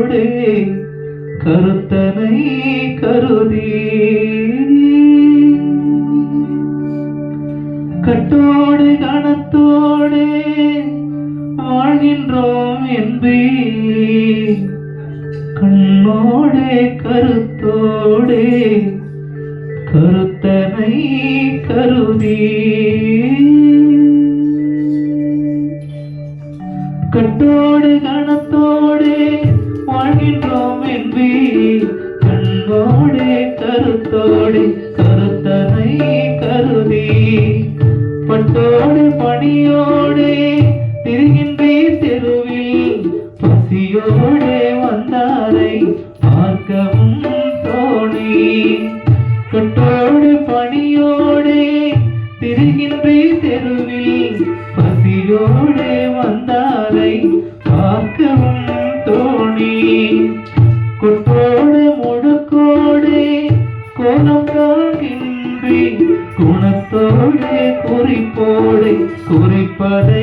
கருத்தோடு கருத்தனை கருதி. கட்டோடு கணத்தோடு வாழ்கின்றோம் என்பே. கண்ணோடு கருத்தோடு கருத்தனை கருதி. பட்டோடு பணியோடு திரிகின்றே தெருவில் பசியோடு வந்தாரை பார்க்கவும் தோணி. கட்டோடு பணியோடு திரிகின்றே தெருவில் பசியோடு வந்தாரை பார்க்கவும் தோணி. கொட்டோடு முழுக்கோடு கோலம் காண்கின்றே குணத்தோடு குறிப்போடு குறிப்பதை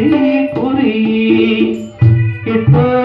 குறி எட்டோ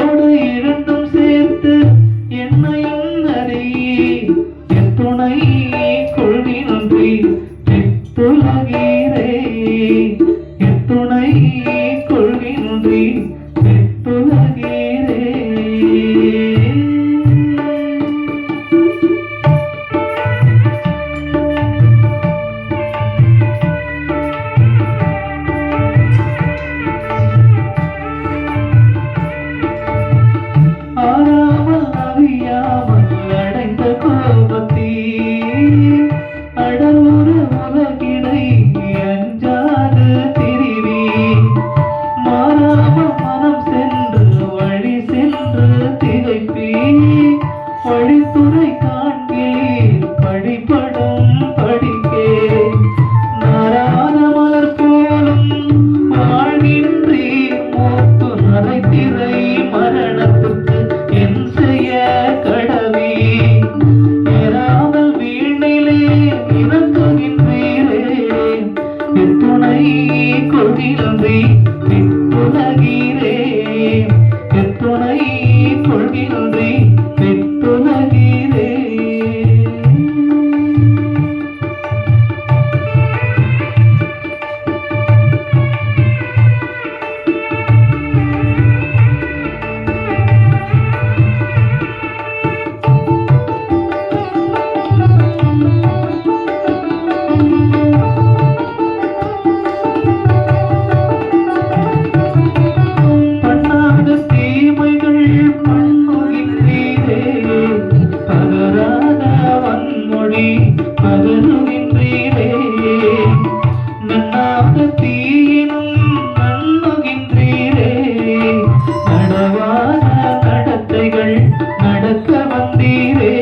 வழித்துறை காண்கிறீர் படிப்படும் படிக்கே நாராத மலர் போலும் வாழ்கின்றீர் மூத்து நரைத்திரை மரணத்துக்கு என் செய்ய கடவி. ஏறாமல் வீணிலே இறங்குகின்றீரே எத்துணை கொள்கின்றீ எத்துணகீரே நடக்க